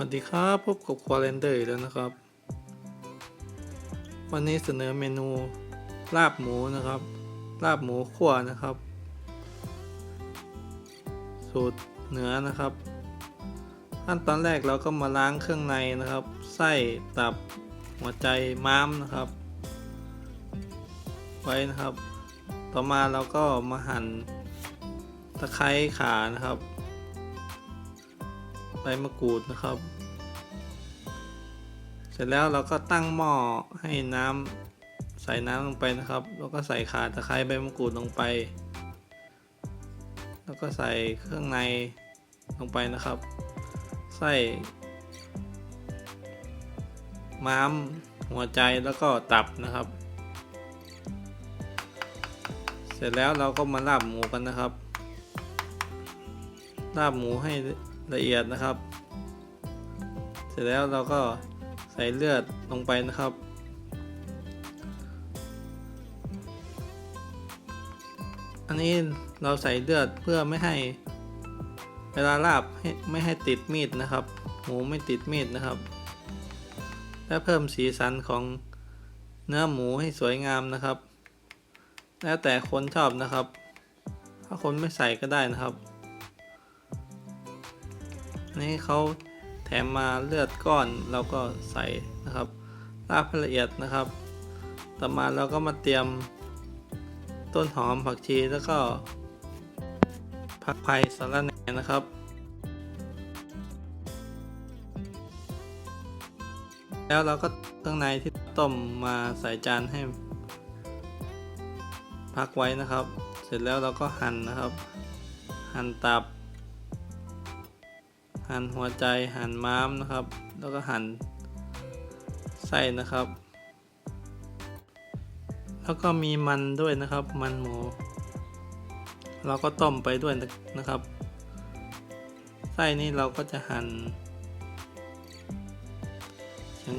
วัสดีครับพบกับควาเลนเดอร์แล้วนะครับ วันนี้เสนอเมนูลาบหมูนะครับ ลาบหมูขั่วนะครับ สูตรเหนือนะครับ ขั้นตอนแรกเราก็มาล้างเครื่องในนะครับ ไส้ตับหัวใจม้ามนะครับ ไว้นะครับ ต่อมาเราก็มาหั่นตะไคร้ขานะครับ บมะกรูดนะครับ เสร็จแล้วเราก็ตั้งหม้อให้น้ำใส่น้ำลงไปนะครับ แล้วก็ใส่ข่าตะไคร้ใบมะกรูดลงไป แล้วก็ใส่เครื่องในลงไปนะครับ ใส่ม้ามหัวใจแล้วก็ตับนะครับ เสร็จแล้วเราก็มาลาบหมูกันนะครับลาบหมูให้ ละเอียดนะครับ เสร็จแล้วเราก็ใส่เลือดลงไปนะครับ อันนี้เราใส่เลือดเพื่อไม่ให้เวลาลาบให้ไม่ให้ติดมีดนะครับ หมูไม่ติดมีดนะครับ และเพิ่มสีสันของเนื้อหมูให้สวยงามนะครับ แล้วแต่คนชอบนะครับ ถ้าคนไม่ใส่ก็ได้นะครับ นี้เขาแถมมาเลือดก้อนเราก็ใส่นะครับลาบละเอียดนะครับ ต่อมาเราก็มาเตรียมต้นหอมผักชีแล้วก็ผักไผ่สาระแหน่นะครับแล้วเราก็เครื่องในที่ต้มมาใส่จานให้ พักไว้นะครับ เสร็จแล้วเราก็หั่นนะครับ หั่นตับ หั่นหัวใจหั่นม้ามนะครับ แล้วก็หั่นไส้นะครับ แล้วก็มีมันด้วยนะครับ มันหมู เราก็ต้มไปด้วยนะครับ ไส้นี้เราก็จะหั่น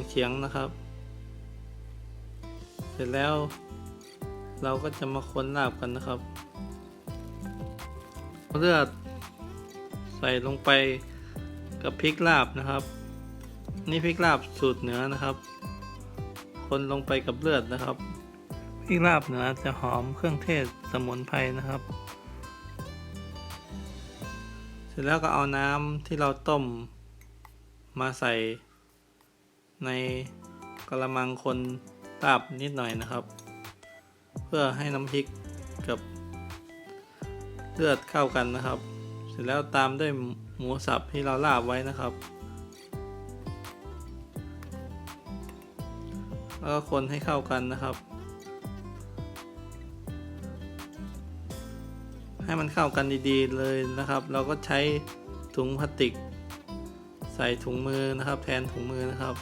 เฉียงๆนะครับ เสร็จแล้วเราก็จะมาค้นลาบกันนะครับ เลือดใส่ลงไป กับพริกลาบนะครับ นี่พริกลาบสูตรเหนือนะครับ คนลงไปกับเลือดนะครับพริกลาบเหนือจะหอมเครื่องเทศสมุนไพรนะครับ เสร็จแล้วก็เอาน้ำที่เราต้มมาใส่ในกระมังคนลาบนิดหน่อยนะครับ เพื่อให้น้ำพริกกับเลือดเข้ากันนะครับ เสร็จแล้วตามด้วย หมูสับที่เราลาบไว้นะครับ แล้วก็คนให้เข้ากันนะครับ ให้มันเข้ากันดีๆเลยนะครับ เราก็ใช้ถุงพลาสติก ใส่ถุงมือนะครับ แทนถุงมือนะครับ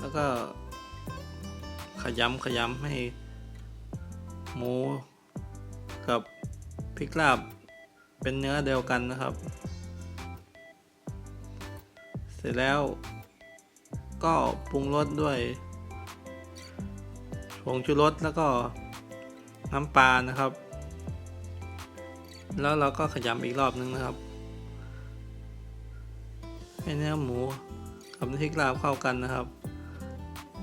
แล้วก็ขยำขยำให้หมูกับพริกลาบเป็นเนื้อเดียวกันนะครับ เสร็จแล้ว ก็ปรุงรสด้วยผงชูรสแล้วก็น้ำปลานะครับ แล้วเราก็ขยำอีกรอบนึงนะครับ ให้เนื้อหมูกับน้ำพริกลาบเข้ากันนะครับ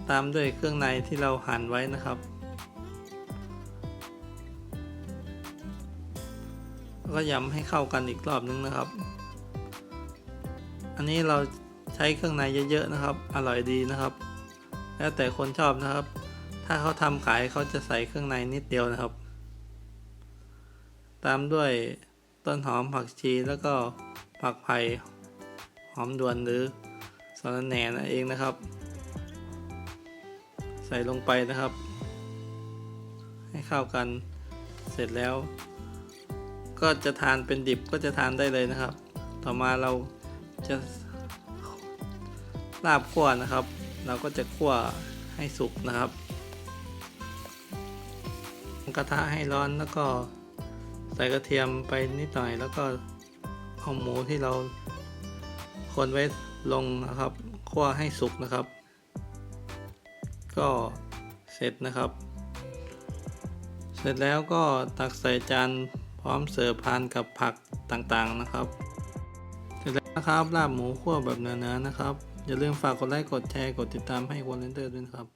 ตามด้วยเครื่องในที่เราหั่นไว้นะครับแล้วก็ยำให้เข้ากันอีกรอบนึงนะครับ อันนี้เรา ใช้เครื่องในเยอะๆนะครับ อร่อยดีนะครับ แล้วแต่คนชอบนะครับ ถ้าเขาทำขายเขาจะใส่เครื่องในนิดเดียวนะครับ ตามด้วยต้นหอมผักชีแล้วก็ผักไผ่หอมด่วนหรือสะรแหน่นั่นเองนะครับ ใส่ลงไปนะครับ ให้เข้ากันเสร็จแล้ว ก็จะทานเป็นดิบก็จะทานได้เลยนะครับ ต่อมาเราจะ ลาบขั่วนะครับ เราก็จะขั่วให้สุกนะครับกระทะให้ร้อนแล้วก็ใส่กระเทียมไปนิดหน่อย แล้วก็เอาหมูที่เราคนไว้ลงนะครับคั่วให้สุกนะครับ ก็เสร็จนะครับ เสร็จแล้วก็ตักใส่จานพร้อมเสิร์ฟทานกับผักต่างๆนะครับ เสร็จแล้วนะครับลาบหมูคั่วแบบเนื้อๆนะครับ อย่าลืมฝากกดไลค์ กดแชร์ กดติดตามให้วอลเลนเตอร์ด้วยนะครับ